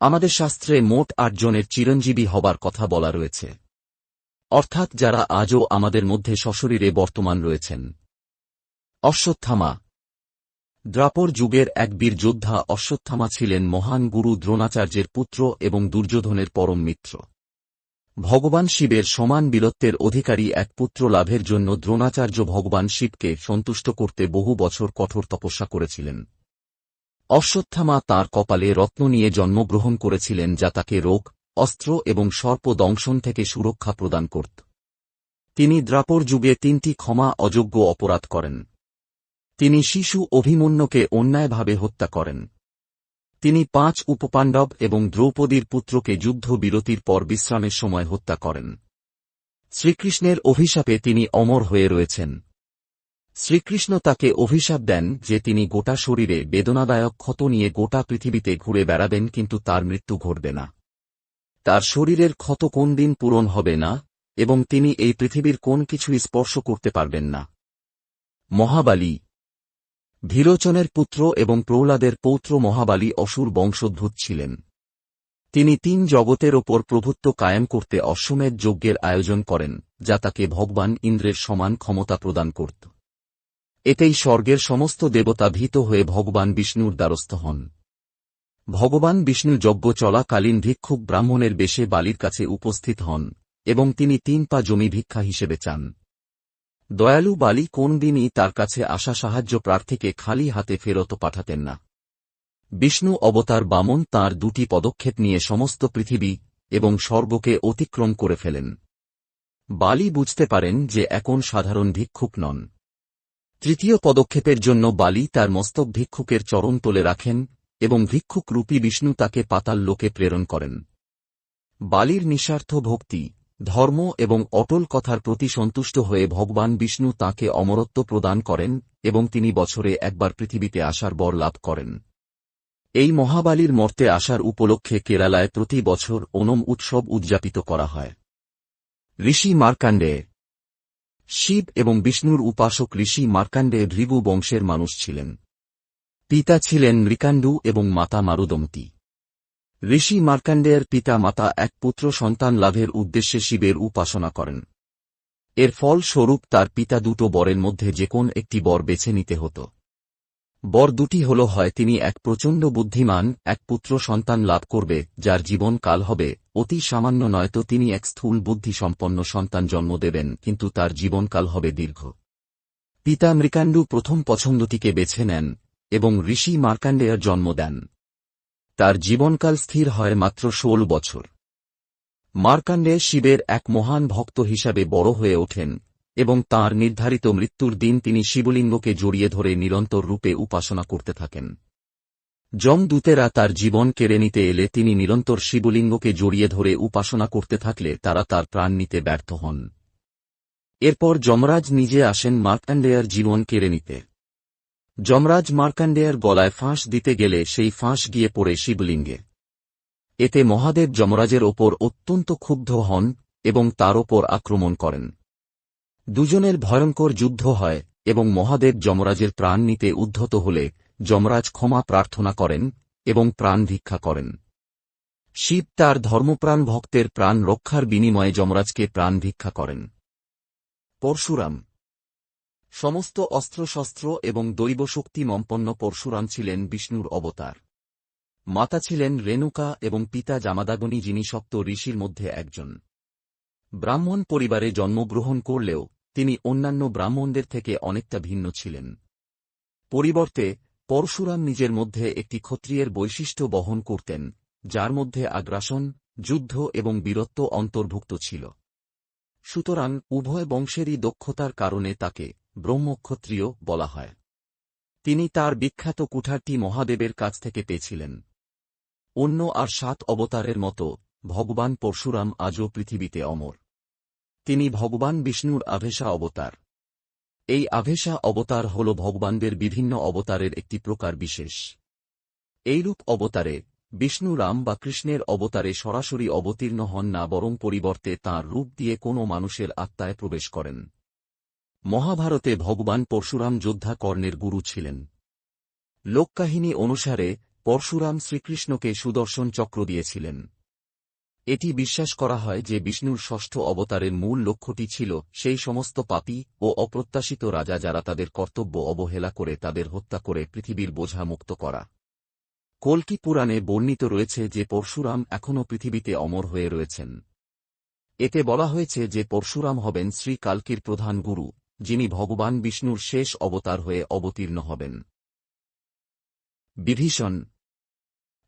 আমাদের শাস্ত্রে মোট আটজনের চিরঞ্জীবী হবার কথা বলা রয়েছে। অর্থাৎ যারা আজও আমাদের মধ্যে সশরীরে বর্তমান রয়েছেন। অশ্বত্থামা। দ্রাপর যুগের এক বীর যোদ্ধা অশ্বত্থামা ছিলেন মহান গুরু দ্রোণাচার্যের পুত্র এবং দুর্যোধনের পরম মিত্র। ভগবান শিবের সমান বীরত্বের অধিকারী এক পুত্র লাভের জন্য দ্রোণাচার্য ভগবান শিবকে সন্তুষ্ট করতে বহু বছর কঠোর তপস্যা করেছিলেন। অশ্বত্থামা তাঁর কপালে রত্ন নিয়ে জন্মগ্রহণ করেছিলেন যা তাকে রোগ, অস্ত্র এবং সর্প দংশন থেকে সুরক্ষা প্রদান করত। তিনি দ্রাপর যুগে তিনটি ক্ষমা অযোগ্য অপরাধ করেন। তিনি শিশু অভিমন্যকে অন্যায়ভাবে হত্যা করেন। তিনি পাঁচ উপপাণ্ডব এবং দ্রৌপদীর পুত্রকে যুদ্ধ বিরতির পর বিশ্রামের সময় হত্যা করেন। শ্রীকৃষ্ণের অভিশাপে তিনি অমর হয়ে রয়েছেন। শ্রীকৃষ্ণ তাকে অভিশাপ দেন যে তিনি গোটা শরীরে বেদনাদায়ক ক্ষত নিয়ে গোটা পৃথিবীতে ঘুরে বেড়াবেন কিন্তু তার মৃত্যু ঘটবে না। তার শরীরের ক্ষত কোন দিন পূরণ হবে না, এবং তিনি এই পৃথিবীর কোন কিছুই স্পর্শ করতে পারবেন না। মহাবালী ভীরোচনের পুত্র এবং প্রহ্লাদের পৌত্র মহাবালী অসুর বংশোদ্ভূত ছিলেন। তিনি তিন জগতের ওপর প্রভুত্ব কায়েম করতে অশ্বমেধ যজ্ঞের আয়োজন করেন, যা তাকে ভগবান ইন্দ্রের সমান ক্ষমতা প্রদান করত। এতেই স্বর্গের সমস্ত দেবতা ভীত হয়ে ভগবান বিষ্ণুর দ্বারস্থ হন। ভগবান বিষ্ণু যজ্ঞ চলাকালীন ভিক্ষুক ব্রাহ্মণের বেশে বালির কাছে উপস্থিত হন, এবং তিনি তিন পা জমি ভিক্ষা হিসেবে চান। দয়ালু বালি কোন দিনই তার কাছে আসা সাহায্য প্রার্থীকে খালি হাতে ফেরত পাঠাতেন না। বিষ্ণু অবতার বামন তার দুটি পদক্ষেপ নিয়ে সমস্ত পৃথিবী এবং স্বর্গকে অতিক্রম করে ফেলেন। বালি বুঝতে পারেন যে এখন সাধারণ ভিক্ষুক নন। তৃতীয় পদক্ষেপের জন্য বালি তার মস্তক ভিক্ষুকের চরণ তোলে রাখেন এবং ভিক্ষুক রূপী বিষ্ণু তাকে পাতাল লোকে প্রেরণ করেন। বালির নিঃস্বার্থ ভক্তি, ধর্ম এবং অটল কথার প্রতি সন্তুষ্ট হয়ে ভগবান বিষ্ণু তাকে অমরত্ব প্রদান করেন এবং তিনি বছরে একবার পৃথিবীতে আসার বর লাভ করেন। এই মহাবালির মর্তে আসার উপলক্ষে কেরালায় প্রতি বছর ওনম উৎসব উদযাপিত করা হয়। ঋষি মার্কাণ্ডে শিব এবং বিষ্ণুর উপাসক ঋষি মার্কাণ্ডে ভৃগু বংশের মানুষ ছিলেন। পিতা ছিলেন মৃকাণ্ডু এবং মাতা মারুদমতি। ঋষি মার্কাণ্ডেয়ের পিতা মাতা এক পুত্র সন্তান লাভের উদ্দেশ্যে শিবের উপাসনা করেন। এর ফল স্বরূপ তার পিতা দুটো বরের মধ্যে যে কোন একটি বর বেছে নিতে হতো। বর দুটি হল হয় তিনি এক প্রচণ্ড বুদ্ধিমান, এক পুত্র সন্তান লাভ করবে, যার জীবন কাল হবে, অতি সামান্য নয়তো তিনি এক স্থূল বুদ্ধি সম্পন্ন সন্তান জন্ম দেবেন, কিন্তু তার জীবনকাল হবে দীর্ঘ। পিতা মৃকাণ্ডু প্রথম পছন্দটিকে বেছে নেন, এবং ঋষি মার্কাণ্ডেয়ার জন্ম দেন। তার জীবনকাল স্থির হয় মাত্র ষোল বছর। মার্কাণ্ডে শিবের এক মহান ভক্ত হিসাবে বড় হয়ে ওঠেন এবং তার নির্ধারিত মৃত্যুর দিন তিনি শিবলিঙ্গকে জড়িয়ে ধরে নিরন্তর রূপে উপাসনা করতে থাকেন। যমদূতেরা তার জীবন কেড়ে নিতে এলে তিনি নিরন্তর শিবলিঙ্গকে জড়িয়ে ধরে উপাসনা করতে থাকলে তারা তার প্রাণ নিতে ব্যর্থ হন। এরপর যমরাজ নিজে আসেন মার্কান্ডেয়ার জীবন কেড়ে নিতে। যমরাজ মার্কান্ডেয়ার গলায় ফাঁস দিতে গেলে সেই ফাঁস গিয়ে পড়ে শিবলিঙ্গে। এতে মহাদেব যমরাজের ওপর অত্যন্ত ক্ষুব্ধ হন এবং তার ওপর আক্রমণ করেন। দুজনের ভয়ঙ্কর যুদ্ধ হয় এবং মহাদেব যমরাজের প্রাণ নিতে উদ্ধত হলে যমরাজ ক্ষমা প্রার্থনা করেন এবং প্রাণ ভিক্ষা করেন। শিব তার ধর্মপ্রাণ ভক্তের প্রাণ রক্ষার বিনিময়ে যমরাজকে প্রাণ ভিক্ষা করেন। পরশুরাম। সমস্ত অস্ত্রশস্ত্র এবং দৈবশক্তি মম্পন্ন পরশুরাম ছিলেন বিষ্ণুর অবতার। মাতা ছিলেন রেণুকা এবং পিতা জামাদাগনি যিনি সপ্ত ঋষির মধ্যে একজন। ব্রাহ্মণ পরিবারে জন্মগ্রহণ করলেও তিনি অন্যান্য ব্রাহ্মণদের থেকে অনেকটা ভিন্ন ছিলেন। পরিবর্তে, পরশুরাম নিজের মধ্যে একটি ক্ষত্রিয়ের বৈশিষ্ট্য বহন করতেন, যার মধ্যে আগ্রাসন, যুদ্ধ এবং বীরত্ব অন্তর্ভুক্ত ছিল। সুতরাং উভয় বংশেরই দক্ষতার কারণে তাকে ব্রহ্মক্ষত্রিয় বলা হয়। তিনি তার বিখ্যাত কুঠারটি মহাদেবের কাছ থেকে পেয়েছিলেন। অন্য আর সাত অবতারের মতো ভগবান পরশুরাম আজও পৃথিবীতে অমর। তিনি ভগবান বিষ্ণুর আভেশা অবতার। এই আভেশা অবতার হল ভগবানদের বিভিন্ন অবতারের একটি প্রকার বিশেষ। এইরূপ অবতারে বিষ্ণু রাম বা কৃষ্ণের অবতারে সরাসরি অবতীর্ণ হন না বরং পরিবর্তে তাঁর রূপ দিয়ে কোনো মানুষের আত্মায় প্রবেশ করেন। মহাভারতে ভগবান পরশুরাম যোদ্ধা কর্ণের গুরু ছিলেন। লোককাহিনী অনুসারে পরশুরাম শ্রীকৃষ্ণকে সুদর্শন চক্র দিয়েছিলেন। এটি বিশ্বাস করা হয় যে বিষ্ণুর ষষ্ঠ অবতারের মূল লক্ষ্যটি ছিল সেই সমস্ত পাপী ও অপ্রত্যাশিত রাজা যারা তাদের কর্তব্য অবহেলা করে তাদের হত্যা করে পৃথিবীর বোঝা মুক্ত করা। কল্কি পুরাণে বর্ণিত রয়েছে যে পরশুরাম এখনও পৃথিবীতে অমর হয়ে রয়েছেন। এতে বলা হয়েছে যে পরশুরাম হবেন শ্রী কালকির প্রধান গুরু, যিনি ভগবান বিষ্ণুর শেষ অবতার হয়ে অবতীর্ণ হবেন। বিভীষণ।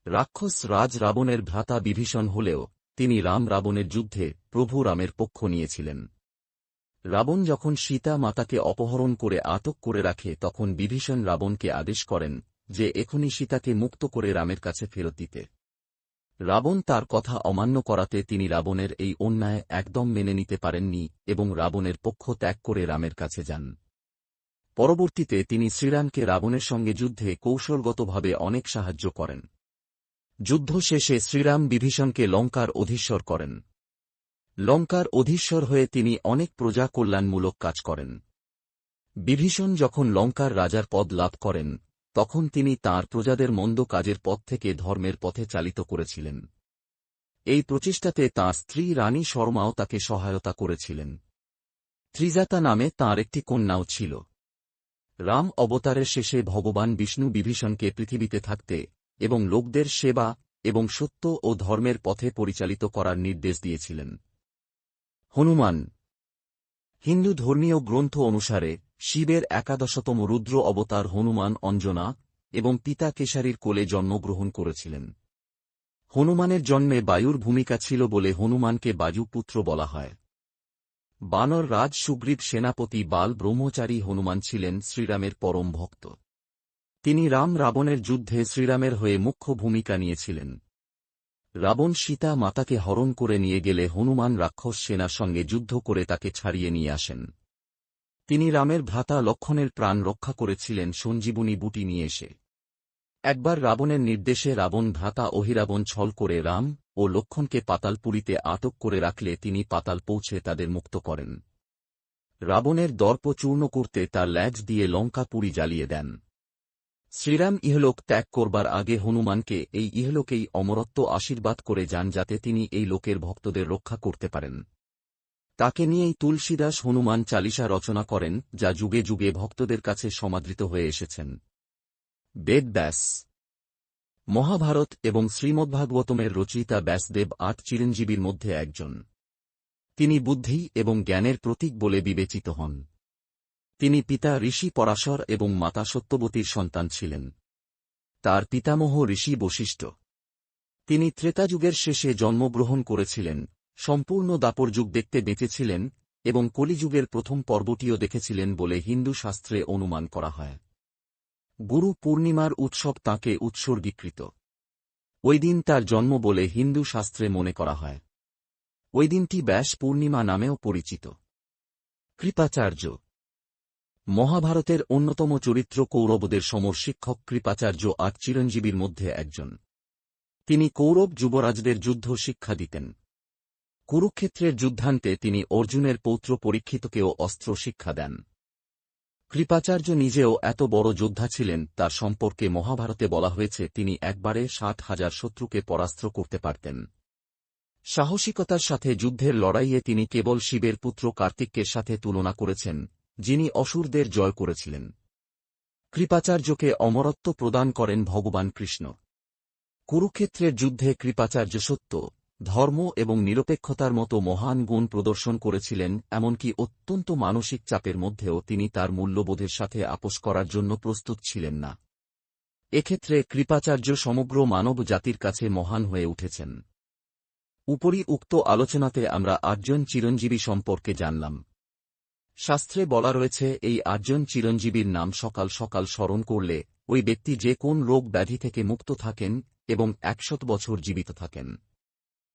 রাক্ষস রাজ রাবণের ভ্রাতা বিভীষণ হলেও তিনি রাম রাবণের যুদ্ধে প্রভু রামের পক্ষ নিয়েছিলেন। রাবণ যখন সীতা মাতাকে অপহরণ করে আটক করে রাখে, তখন বিভীষণ রাবণকে আদেশ করেন যে এখনই সীতাকে মুক্ত করে রামের কাছে ফেরত দিতে। রাবণ তার কথা অমান্য করাতে তিনি রাবণের এই অন্যায় একদম মেনে নিতে পারেননি এবং রাবণের পক্ষ ত্যাগ করে রামের কাছে যান। পরবর্তীতে তিনি শ্রীরামকে রাবণের সঙ্গে যুদ্ধে কৌশলগতভাবে অনেক সাহায্য করেন। যুদ্ধ শেষে শ্রীরাম বিভীষণকে লঙ্কার অধীশ্বর করেন। লঙ্কার অধীশ্বর হয়ে তিনি অনেক প্রজা কল্যাণমূলক কাজ করেন। বিভীষণ যখন লঙ্কার রাজার পদ লাভ করেন, তখন তিনি তার প্রজাদের মন্দ কাজের পথ থেকে ধর্মের পথে চালিত করেছিলেন। এই প্রচেষ্টাতে তাঁর স্ত্রী রানী শর্মাও তাকে সহায়তা করেছিলেন। ত্রিজাতা নামে তাঁর একটি কন্যাও ছিল। রাম অবতারের শেষে ভগবান বিষ্ণু বিভীষণকে পৃথিবীতে থাকতে এবং লোকদের সেবা এবং সত্য ও ধর্মের পথে পরিচালিত করার নির্দেশ দিয়েছিলেন। হনুমান, হিন্দু ধর্মীয় গ্রন্থ অনুসারে শিবের একাদশতম রুদ্র অবতার হনুমান অঞ্জনা এবং পিতা কেশারীর কোলে জন্মগ্রহণ করেছিলেন। হনুমানের জন্মে বায়ুর ভূমিকা ছিল বলে হনুমানকে বায়ুপুত্র বলা হয়। বানর রাজ সুগ্রীব সেনাপতি বাল ব্রহ্মচারী হনুমান ছিলেন শ্রীরামের পরম ভক্ত। তিনি রাম রাবণের যুদ্ধে শ্রীরামের হয়ে মুখ্য ভূমিকা নিয়েছিলেন। রাবণ সীতা মাতাকে হরণ করে নিয়ে গেলে হনুমান রাক্ষস সেনার সঙ্গে যুদ্ধ করে তাকে ছাড়িয়ে নিয়ে আসেন। তিনি রামের ভ্রাতা লক্ষণের প্রাণ রক্ষা করেছিলেন সঞ্জীবনী বুটি নিয়ে এসে। একবার রাবণের নির্দেশে রাবণ ভ্রাতা অহিরাবণ ছল করে রাম ও লক্ষণকে পাতালপুরীতে আটক করে রাখলে তিনি পাতাল পৌঁছে তাদের মুক্ত করেন। রাবণের দর্প চূর্ণ করতে তার ল্যাজ দিয়ে লঙ্কাপুরী জ্বালিয়ে দেন। শ্রীরাম ইহলোক ত্যাগ করবার আগে হনুমানকে এই ইহলোকেই অমরত্ব আশীর্বাদ করে যান যাতে তিনি এই লোকের ভক্তদের রক্ষা করতে পারেন। তাকে নিয়েই তুলসীদাস হনুমান চালিসা রচনা করেন, যা যুগে যুগে ভক্তদের কাছে সমাদৃত হয়ে এসেছেন। বেদ ব্যাস। মহাভারত এবং শ্রীমদ্ভাগবতমের রচয়িতা ব্যাসদেব আট চিরঞ্জীবীর মধ্যে একজন। তিনি বুদ্ধি এবং জ্ঞানের প্রতীক বলে বিবেচিত হন। তিনি পিতা ঋষি পরাশর এবং মাতা সত্যবতীর সন্তান ছিলেন। তার পিতামহ ঋষি বশিষ্ঠ। তিনি ত্রেতাযুগের শেষে জন্মগ্রহণ করেছিলেন, সম্পূর্ণ দাপর যুগ দেখতে বেঁচেছিলেন এবং কলিযুগের প্রথম পর্বটিও দেখেছিলেন বলে হিন্দু শাস্ত্রে অনুমান করা হয়। গুরু পূর্ণিমার উৎসব তাঁকে উৎসর্গীকৃত। ওই দিন তার জন্ম বলে হিন্দু শাস্ত্রে মনে করা হয়। ওই দিনটি ব্যাস পূর্ণিমা নামেও পরিচিত। কৃপাচার্য মহাভারতের অন্যতম চরিত্র কৌরবদের সমর শিক্ষক কৃপাচার্য আর চিরঞ্জীবীর মধ্যে একজন। তিনি কৌরব যুবরাজদের যুদ্ধ শিক্ষা দিতেন। কুরুক্ষেত্রের যুদ্ধান্তে তিনি অর্জুনের পৌত্র পরীক্ষিতকেও অস্ত্র শিক্ষা দেন। কৃপাচার্য নিজেও এত বড় যোদ্ধা ছিলেন, তার সম্পর্কে মহাভারতে বলা হয়েছে, তিনি একবারে ষাট হাজার শত্রুকে পরাস্ত্র করতে পারতেন। সাহসিকতার সাথে যুদ্ধের লড়াইয়ে তিনি কেবল শিবের পুত্র কার্তিককে সাথে তুলনা করেছেন যিনি অসুরদের জয় করেছিলেন। কৃপাচার্যকে অমরত্ব প্রদান করেন ভগবান কৃষ্ণ। কুরুক্ষেত্রের যুদ্ধে কৃপাচার্য সত্য, ধর্ম এবং নিরপেক্ষতার মতো মহান গুণ প্রদর্শন করেছিলেন, এমনকি অত্যন্ত মানসিক চাপের মধ্যেও তিনি তার মূল্যবোধের সাথে আপোষ করার জন্য প্রস্তুত ছিলেন না। এক্ষেত্রে কৃপাচার্য সমগ্র মানব জাতির কাছে মহান হয়ে উঠেছেন। উপরি উক্ত আলোচনাতে আমরা আটজন চিরঞ্জীবী সম্পর্কে জানলাম। শাস্ত্রে বলা রয়েছে, এই আটজন চিরঞ্জীবীর নাম সকাল সকাল স্মরণ করলে, ওই ব্যক্তি যে কোন রোগ ব্যাধি থেকে মুক্ত থাকেন এবং একশত বছর জীবিত থাকেন।